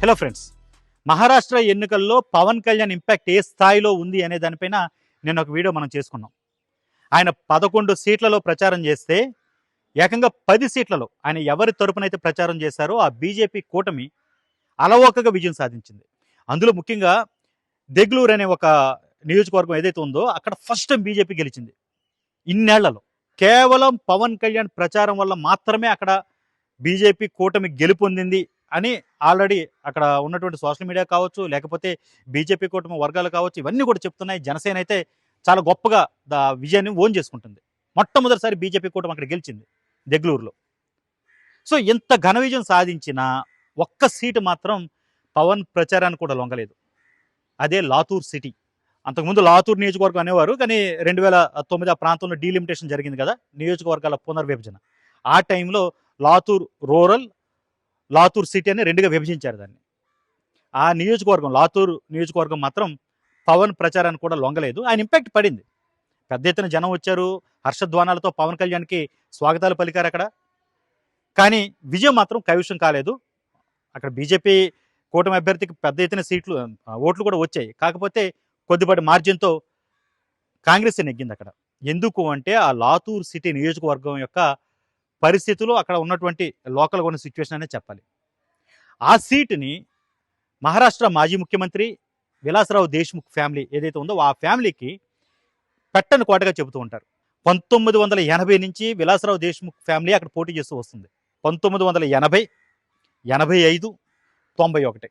Hello friends Maharashtra ఎన్నికల్లో Pawan Kalyan impact ఏ స్థాయిలో ఉంది అనే దానిపైన నేను ఒక వీడియో మనం చేసుకున్నాం. ఆయన పదకొండు సీట్లలో ప్రచారం చేస్తే ఏకంగా పది సీట్లలో ఆయన ఎవరి తరపునైతే ప్రచారం చేశారో ఆ బీజేపీ కూటమి అలవోకగా విజయం సాధించింది. అందులో ముఖ్యంగా దెగ్లూరు అనే ఒక నియోజకవర్గం ఏదైతే ఉందో అక్కడ ఫస్ట్ టైం బీజేపీ గెలిచింది. ఇన్నేళ్ళలో కేవలం పవన్ కళ్యాణ్ ప్రచారం వల్ల మాత్రమే అక్కడ బీజేపీ కూటమి గెలుపొందింది అని ఆల్రెడీ అక్కడ ఉన్నటువంటి సోషల్ మీడియా కావచ్చు లేకపోతే బీజేపీ కూటమి వర్గాలు కావచ్చు ఇవన్నీ కూడా చెప్తున్నాయి. జనసేన అయితే చాలా గొప్పగా దా విజయాన్ని ఓన్ చేసుకుంటుంది. మొట్టమొదటిసారి బీజేపీ కూటమి అక్కడ గెలిచింది దెగ్లూరులో సో ఎంత ఘన విజయం సాధించినా ఒక్క సీటు మాత్రం పవన్ ప్రచారాన్ని కూడా లొంగలేదు. అదే లాతూర్ సిటీ. అంతకుముందు లాతూర్ నియోజకవర్గం అనేవారు కానీ రెండు వేల తొమ్మిది ఆ ప్రాంతంలో డీలిమిటేషన్ జరిగింది కదా నియోజకవర్గాల పునర్విభజన. ఆ టైంలో లాతూర్ రూరల్ లాతూర్ సిటీ అని రెండుగా విభజించారు దాన్ని. ఆ నియోజకవర్గం లాతూర్ నియోజకవర్గం మాత్రం పవన్ ప్రచారాన్ని కూడా లొంగలేదు. ఆయన ఇంపాక్ట్ పడింది. పెద్ద ఎత్తున జనం వచ్చారు. హర్షధ్వానాలతో పవన్ కళ్యాణ్కి స్వాగతాలు పలికారు అక్కడ. కానీ విజయం మాత్రం కైవశం కాలేదు. అక్కడ బీజేపీ కూటమి అభ్యర్థికి పెద్ద ఎత్తున సీట్లు ఓట్లు కూడా వచ్చాయి. కాకపోతే కొద్దిపాటి మార్జిన్తో కాంగ్రెస్ నెగ్గింది అక్కడ. ఎందుకు అంటే ఆ లాతూర్ సిటీ నియోజకవర్గం యొక్క పరిస్థితులు అక్కడ ఉన్నటువంటి లోకల్గా ఉన్న సిచ్యువేషన్ అనే చెప్పాలి. ఆ సీటుని మహారాష్ట్ర మాజీ ముఖ్యమంత్రి విలాసరావు దేశ్ముఖ్ ఫ్యామిలీ ఏదైతే ఉందో ఆ ఫ్యామిలీకి పెట్టని కోటగా చెబుతూ ఉంటారు. పంతొమ్మిది వందల ఎనభై నుంచి విలాసరావు దేశ్ముఖ్ ఫ్యామిలీ అక్కడ పోటీ చేస్తూ వస్తుంది. పంతొమ్మిది వందల ఎనభై ఎనభై ఐదు తొంభై ఒకటి.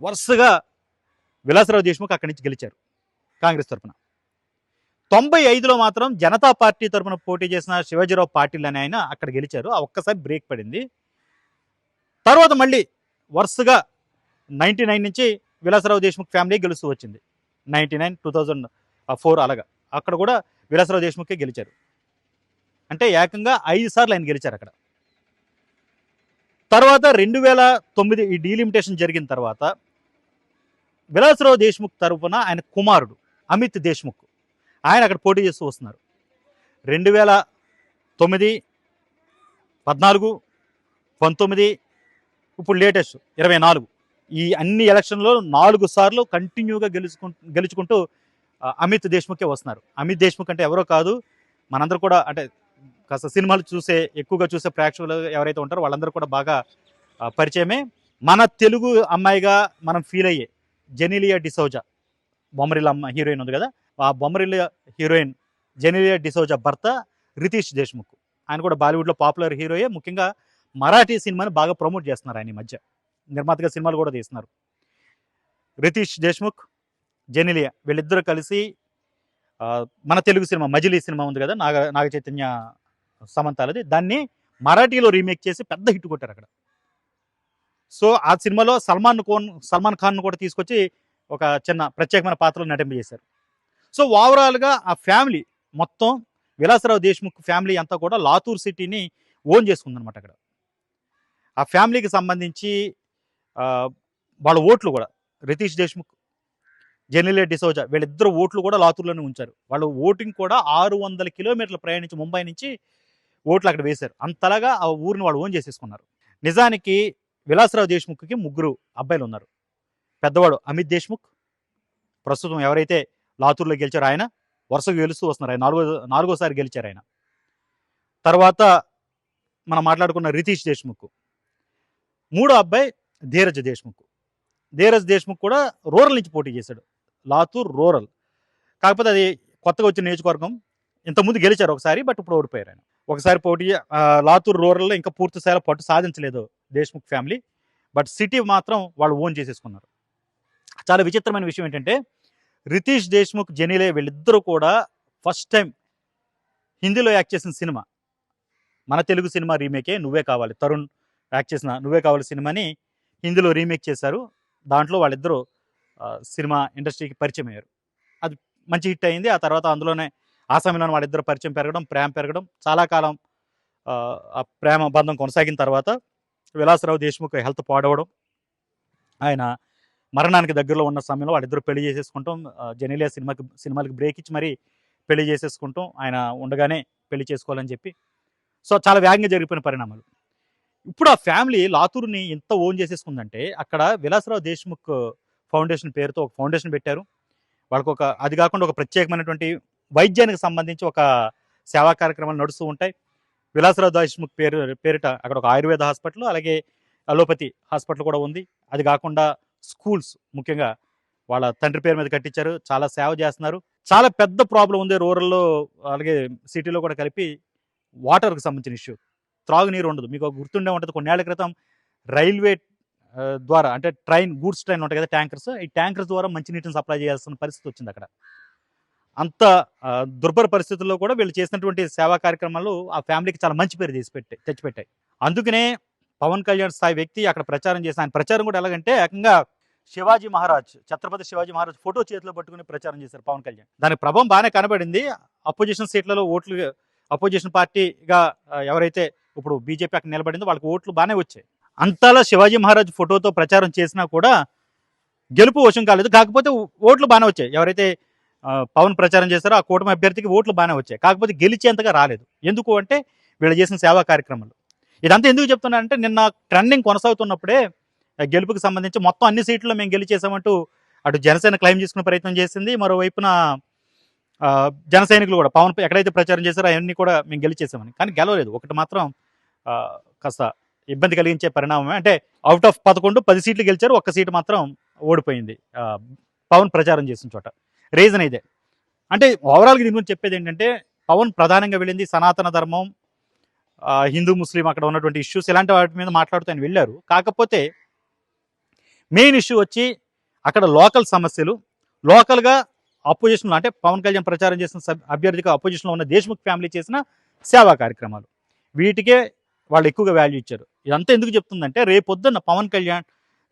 వరుసగా విలాసరావు దేశ్ముఖ్ అక్కడి నుంచి గెలిచారు కాంగ్రెస్ తరఫున తొంభై ఐదులో మాత్రం జనతా పార్టీ తరఫున పోటీ చేసిన శివాజీరావు పాటిల్ అని ఆయన అక్కడ గెలిచారు. ఆ ఒక్కసారి బ్రేక్ పడింది. తర్వాత మళ్ళీ వరుసగా నైంటీ నైన్ నుంచి విలాసరావు దేశ్ముఖ్ ఫ్యామిలీ గెలుస్తూ వచ్చింది. Ninety nine two thousand four అలాగా. అక్కడ కూడా విలాసరావు దేశ్ముఖే గెలిచారు. అంటే ఏకంగా ఐదు సార్లు ఆయన గెలిచారు అక్కడ. తర్వాత రెండు వేల తొమ్మిది ఈ డీలిమిటేషన్ జరిగిన తర్వాత విలాసరావు దేశ్ముఖ్ తరఫున ఆయన కుమారుడు అమిత్ దేశ్ముఖ్. ఆయన అక్కడ పోటీ చేస్తూ వస్తున్నారు. రెండు వేల తొమ్మిది పద్నాలుగు పంతొమ్మిది ఇప్పుడు లేటెస్ట్ ఇరవై నాలుగు. ఈ అన్ని ఎలక్షన్లో నాలుగు సార్లు కంటిన్యూగా గెలుచుకు గెలుచుకుంటూ అమిత్ దేశ్ముఖే వస్తున్నారు. అమిత్ దేశ్ముఖ్ అంటే ఎవరో కాదు. మనందరూ కూడా అంటే కాస్త సినిమాలు చూసే ఎక్కువగా చూసే ప్రేక్షకులు ఎవరైతే ఉంటారో వాళ్ళందరూ కూడా బాగా పరిచయమే. మన తెలుగు అమ్మాయిగా మనం ఫీల్ అయ్యే జెనీలియా డిసౌజా. బొమ్మరిల్ల అమ్మ హీరోయిన్ ఉంది కదా. ఆ బొమ్మరిల్ల హీరోయిన్ జెనిలియా డిసోజా భర్త రితీష్ దేశ్ముఖ్. ఆయన కూడా బాలీవుడ్లో పాపులర్ హీరోయే. ముఖ్యంగా మరాఠీ సినిమాని బాగా ప్రమోట్ చేస్తున్నారు ఆయన ఈ మధ్య. నిర్మాతగా సినిమాలు కూడా తీస్తున్నారు. రితీష్ దేశ్ముఖ్ జెనిలియా వీళ్ళిద్దరూ కలిసి మన తెలుగు సినిమా మజిలీ సినిమా ఉంది కదా నాగ నాగ చైతన్య సమంతాలది. దాన్ని మరాఠీలో రీమేక్ చేసి పెద్ద హిట్ కొట్టారు అక్కడ. సో ఆ సినిమాలో సల్మాన్ కోన్ సల్మాన్ ఖాన్ను కూడా తీసుకొచ్చి ఒక చిన్న ప్రత్యేకమైన పాత్రలో నటింపజేశారు. సో ఓవరాల్గా ఆ ఫ్యామిలీ మొత్తం విలాసరావు దేశ్ముఖ్ ఫ్యామిలీ అంతా కూడా లాతూర్ సిటీని ఓన్ చేసుకుందనమాట అక్కడ. ఆ ఫ్యామిలీకి సంబంధించి వాళ్ళ ఓట్లు కూడా రితీష్ దేశ్ముఖ్ జెనిలే డిసోజా వీళ్ళిద్దరు ఓట్లు కూడా లాతూర్లోనే ఉంచారు. వాళ్ళు ఓటింగ్ కూడా ఆరు వందల కిలోమీటర్లు ప్రయాణించి ముంబై నుంచి ఓట్లు అక్కడ వేశారు. అంతలాగా ఆ ఊరిని వాళ్ళు ఓన్ చేసేసుకున్నారు. నిజానికి విలాసరావు దేశ్ముఖ్కి ముగ్గురు అబ్బాయిలు ఉన్నారు పెద్దవాడు అమిత్ దేశ్ముఖ్ ప్రస్తుతం ఎవరైతే లాతూర్లో గెలిచారు ఆయన. వరుసగా గెలుస్తూ వస్తున్నారు ఆయన. నాలుగో నాలుగోసారి గెలిచారు ఆయన. తర్వాత మనం మాట్లాడుకున్న రితీష్ దేశ్ముఖ్. మూడో అబ్బాయి ధీరజ్ దేశ్ముఖ్. ధీరజ్ దేశ్ముఖ్ కూడా రూరల్ నుంచి పోటీ చేశాడు. లాతూర్ రూరల్. కాకపోతే అది కొత్తగా వచ్చిన నియోజకవర్గం. ఇంతకుముందు గెలిచారు ఒకసారి బట్ ఇప్పుడు ఓడిపోయారు ఆయన. ఒకసారి పోటీ లాతూర్ రూరల్లో ఇంకా పూర్తి స్థాయిలో పట్టు సాధించలేదు దేశ్ముఖ్ ఫ్యామిలీ. బట్ సిటీ మాత్రం వాళ్ళు ఓన్ చేసేసుకున్నారు. చాలా విచిత్రమైన విషయం ఏంటంటే రితీష్ దేశ్ముఖ్ జెనీలే వీళ్ళిద్దరూ కూడా ఫస్ట్ టైం హిందీలో యాక్ట్ చేసిన సినిమా. మన తెలుగు సినిమా రీమేకే నువ్వే కావాలి. తరుణ్ యాక్ట్ చేసిన నువ్వే కావాలి సినిమాని హిందీలో రీమేక్ చేశారు. దాంట్లో వాళ్ళిద్దరూ సినిమా ఇండస్ట్రీకి పరిచయం అయ్యారు. అది మంచి హిట్ అయింది. ఆ తర్వాత అందులోనే ఆ సమయంలో వాళ్ళిద్దరు పరిచయం పెరగడం ప్రేమ పెరగడం చాలా కాలం ఆ ప్రేమ బంధం కొనసాగిన తర్వాత విలాసరావు దేశ్ముఖ్ హెల్త్ పాడవడం ఆయన మరణానికి దగ్గరలో ఉన్న సమయంలో వాళ్ళిద్దరు పెళ్ళి చేసేసుకుంటాం. ఆ, జెనీలియా సినిమాకి సినిమాలకి బ్రేక్ ఇచ్చి మరీ పెళ్ళి చేసేసుకుంటాం. ఆయన ఉండగానే పెళ్ళి చేసుకోవాలని చెప్పి. సో చాలా వేగంగా జరిగిపోయిన పరిణామాలు. ఇప్పుడు ఆ ఫ్యామిలీ లాతూర్ని ఎంత ఓన్ చేసేసుకుందంటే అక్కడ విలాసరావు దేశ్ముఖ్ ఫౌండేషన్ పేరుతో ఒక ఫౌండేషన్ పెట్టారు. వాళ్ళకు ఒక అది కాకుండా ఒక ప్రత్యేకమైనటువంటి వైద్యానికి సంబంధించి ఒక సేవా కార్యక్రమాలు నడుస్తూ ఉంటాయి. విలాసరావు దేశ్ముఖ్ పేరు పేరిట అక్కడ ఒక ఆయుర్వేద హాస్పిటల్ అలాగే అలోపతి హాస్పిటల్ కూడా ఉంది. అది కాకుండా స్కూల్స్ ముఖ్యంగా వాళ్ళ తండ్రి పేరు మీద కట్టించారు. చాలా సేవ చేస్తున్నారు. చాలా పెద్ద ప్రాబ్లం ఉంది రూరల్లో అలాగే సిటీలో కూడా కలిపి వాటర్కి సంబంధించిన ఇష్యూ. త్రాగునీరు ఉండదు. మీకు గుర్తుండే ఉంటుంది. కొన్నేళ్ళ క్రితం రైల్వే ద్వారా అంటే ట్రైన్ గూడ్స్ ట్రైన్ ఉంటాయి కదా ట్యాంకర్స్. ఈ ట్యాంకర్స్ ద్వారా మంచినీటిని సప్లై చేయాల్సిన పరిస్థితి వచ్చింది అక్కడ. అంత దుర్భర పరిస్థితుల్లో కూడా వీళ్ళు చేసినటువంటి సేవా కార్యక్రమాలు ఆ ఫ్యామిలీకి చాలా మంచి పేరు చేసి పెట్టి తెచ్చిపెట్టాయి. అందుకనే పవన్ కళ్యాణ్ స్థాయి వ్యక్తి అక్కడ ప్రచారం చేసిన ఆయన ప్రచారం కూడా ఎలాగంటే ఏకంగా శివాజీ మహారాజ్ ఛత్రపతి శివాజీ మహారాజ్ ఫోటో చేతిలో పట్టుకుని ప్రచారం చేశారు పవన్ కళ్యాణ్. దానికి ప్రభావం బాగానే కనబడింది. అపోజిషన్ సీట్లలో ఓట్లు అపోజిషన్ పార్టీగా ఎవరైతే ఇప్పుడు బీజేపీ అక్కడ నిలబడిందో వాళ్ళకి ఓట్లు బాగానే వచ్చాయి. అంతలా శివాజీ మహారాజ్ ఫోటోతో ప్రచారం చేసినా కూడా గెలుపు వశం కాలేదు. కాకపోతే ఓట్లు బాగానే వచ్చాయి. ఎవరైతే పవన్ ప్రచారం చేశారో ఆ కూటమి అభ్యర్థికి ఓట్లు బాగానే వచ్చాయి. కాకపోతే గెలిచేంతగా రాలేదు. ఎందుకు అంటే వీళ్ళు చేసిన సేవా కార్యక్రమాలు. ఇదంతా ఎందుకు చెప్తున్నానంటే నిన్న ట్రెండింగ్ కొనసాగుతున్నప్పుడే గెలుపుకి సంబంధించి మొత్తం అన్ని సీట్లు మేము గెలిచేసామంటూ అటు జనసేన క్లెయిమ్ చేసుకునే ప్రయత్నం చేసింది. మరోవైపున ఆ, జన సైనికులు కూడా పవన్ ఎక్కడైతే ప్రచారం చేశారో అవన్నీ కూడా మేము గెలిచేసామని కానీ గెలవలేదు. ఒకటి మాత్రం కాస్త ఇబ్బంది కలిగించే పరిణామమే. అంటే అవుట్ ఆఫ్ పదకొండు పది సీట్లు గెలిచారు. ఒక్క సీటు మాత్రం ఓడిపోయింది. పవన్ ప్రచారం చేసిన చోట. రీజన్ ఇదే. అంటే ఓవరాల్గా దీని గురించి చెప్పేది ఏంటంటే పవన్ ప్రధానంగా వెళ్ళింది సనాతన ధర్మం హిందూ ముస్లిం అక్కడ ఉన్నటువంటి ఇష్యూస్ ఇలాంటి వాటి మీద మాట్లాడుతూ ఆయన వెళ్ళారు. కాకపోతే మెయిన్ ఇష్యూ వచ్చి అక్కడ లోకల్ సమస్యలు. లోకల్గా అపోజిషన్లో అంటే పవన్ కళ్యాణ్ ప్రచారం చేసిన సబ్- అభ్యర్థిగా అపోజిషన్లో ఉన్న దేశ్ముఖ్ ఫ్యామిలీ చేసిన సేవా కార్యక్రమాలు. వీటికే వాళ్ళు ఎక్కువగా వాల్యూ ఇచ్చారు. ఇదంతా ఎందుకు చెప్తుందంటే రేపొద్దున్న పవన్ కళ్యాణ్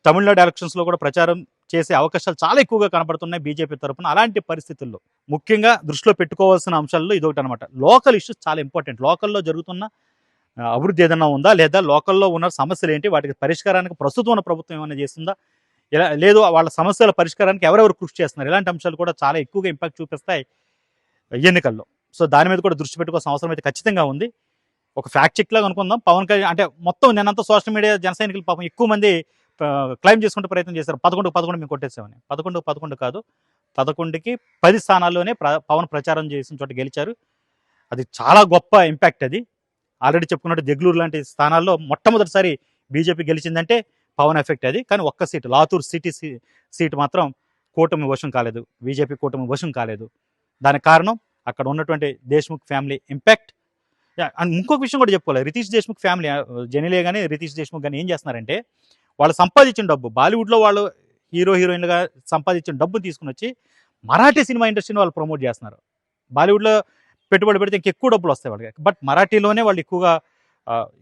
తమిళనాడు ఎలక్షన్స్లో కూడా ప్రచారం చేసే అవకాశాలు చాలా ఎక్కువగా కనబడుతున్నాయి బీజేపీ తరఫున అలాంటి పరిస్థితుల్లో ముఖ్యంగా దృష్టిలో పెట్టుకోవాల్సిన అంశాల్లో ఇదొకటి అనమాట లోకల్ ఇష్యూస్ చాలా ఇంపార్టెంట్ లోకల్లో జరుగుతున్న అభివృద్ధి ఏదైనా ఉందా? లేదా లోకల్లో ఉన్న సమస్యలు ఏంటి? వాటికి పరిష్కారానికి ప్రస్తుతం ఉన్న ప్రభుత్వం ఏమైనా చేస్తుందా ఇలా లేదు వాళ్ళ సమస్యల పరిష్కారానికి ఎవరెవరు కృషి చేస్తున్నారు? ఇలాంటి అంశాలు కూడా చాలా ఎక్కువగా ఇంపాక్ట్ చూపిస్తాయి ఎన్నికల్లో. సో దాని మీద కూడా దృష్టి పెట్టుకోవాల్సిన అవసరం అయితే ఖచ్చితంగా ఉంది. ఒక ఫ్యాక్ట్ చెక్ లాగా అనుకుందాం. పవన్ కళ్యాణ్ అంటే మొత్తం నేనంతా సోషల్ మీడియా జనసైనికులు పాపం ఎక్కువ మంది క్లైమ్ చేసుకుంటే ప్రయత్నం చేశారు. పదకొండు పదకొండు మేము కొట్టేసామని. పదకొండు పదకొండు కాదు. పదకొండుకి పది స్థానాల్లోనే ప్ర పవన్ ప్రచారం చేసిన చోట గెలిచారు. అది చాలా గొప్ప ఇంపాక్ట్ అది. ఆల్రెడీ చెప్పుకున్నట్టు జగ్లూరు లాంటి స్థానాల్లో మొట్టమొదటిసారి బీజేపీ గెలిచిందంటే పవన్ ఎఫెక్ట్ అది. కానీ ఒక్క సీటు లాతూర్ సిటీ సీ- సీటు మాత్రం కూటమి వశం కాలేదు. బీజేపీ కూటమి వశం కాలేదు. దానికి కారణం అక్కడ ఉన్నటువంటి దేశ్ముఖ్ ఫ్యామిలీ ఇంపాక్ట్. అండ్ ఇంకొక విషయం కూడా చెప్పుకోవాలి. రితీష్ దేశ్ముఖ్ ఫ్యామిలీ జెనిలే కానీ రితీష్ దేశ్ముఖ్ కానీ ఏం చేస్తున్నారంటే వాళ్ళు సంపాదించిన డబ్బు బాలీవుడ్లో వాళ్ళు హీరో హీరోయిన్లుగా సంపాదించిన డబ్బు తీసుకుని వచ్చి మరాఠీ సినిమా ఇండస్ట్రీని వాళ్ళు ప్రమోట్ చేస్తున్నారు. బాలీవుడ్లో పెట్టుబడి పెడితే ఇంకెక్కువ డబ్బులు వస్తాయి వాళ్ళకి. బట్ మరాఠీలోనే వాళ్ళు ఎక్కువగా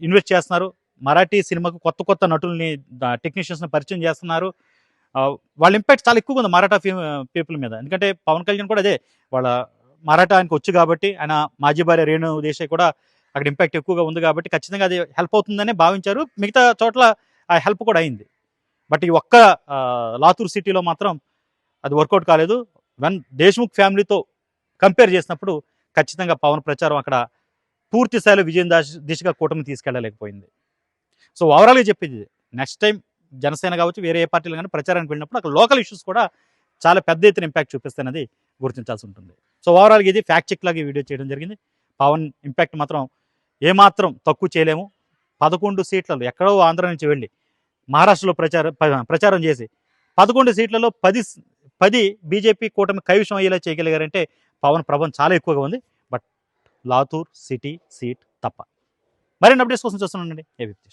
ఇన్వెస్ట్ చేస్తున్నారు. మరాఠీ సినిమాకు కొత్త కొత్త నటుల్ని టెక్నీషియన్స్ని పరిచయం చేస్తున్నారు. వాళ్ళ ఇంపాక్ట్ చాలా ఎక్కువగా ఉంది మరాఠా పీపుల్ మీద. ఎందుకంటే పవన్ కళ్యాణ్ కూడా అదే వాళ్ళ మరాఠా ఆయనకు వచ్చు కాబట్టి ఆయన మాజీ భార్య రేణు దేశాయ్ కూడా అక్కడ ఇంపాక్ట్ ఎక్కువగా ఉంది కాబట్టి ఖచ్చితంగా అది హెల్ప్ అవుతుందని భావించారు. మిగతా చోట్ల ఆ హెల్ప్ కూడా అయింది. బట్ ఈ ఒక్క లాతూర్ సిటీలో మాత్రం అది వర్కౌట్ కాలేదు. వెన్ దేశ్ముఖ్ ఫ్యామిలీతో కంపేర్ చేసినప్పుడు ఖచ్చితంగా పవన్ ప్రచారం అక్కడ పూర్తి స్థాయిలో విజయం దాశ- దిశగా కూటమి తీసుకెళ్ళలేకపోయింది సో ఓవరాల్గా చెప్పింది నెక్స్ట్ టైం జనసేన కావచ్చు వేరే ఏ పార్టీలు కానీ ప్రచారానికి వెళ్ళినప్పుడు అక్కడ లోకల్ ఇష్యూస్ కూడా చాలా పెద్ద ఎత్తున ఇంపాక్ట్ చూపిస్తాయన్నది గుర్తించాల్సి ఉంటుంది. సో ఓవరాల్గా ఇది ఫ్యాక్ట్ చెక్ లాగా వీడియో చేయడం జరిగింది. పవన్ ఇంపాక్ట్ మాత్రం ఏమాత్రం తక్కువ చేయలేము. పదకొండు సీట్లలో ఎక్కడో ఆంధ్ర నుంచి వెళ్ళి మహారాష్ట్రలో ప్రచారం ప్రచారం చేసి పదకొండు సీట్లలో పది పది బీజేపీ కూటమి కైవసం అయ్యేలా చేయగలిగారంటే పవన్ ప్రభావం చాలా ఎక్కువగా ఉంది. బట్ లాతూర్ సిటీ సీట్ తప్ప. మరిన్ని అప్డేట్స్ కోసం చూస్తున్నానండి. ఏ వ్యక్తి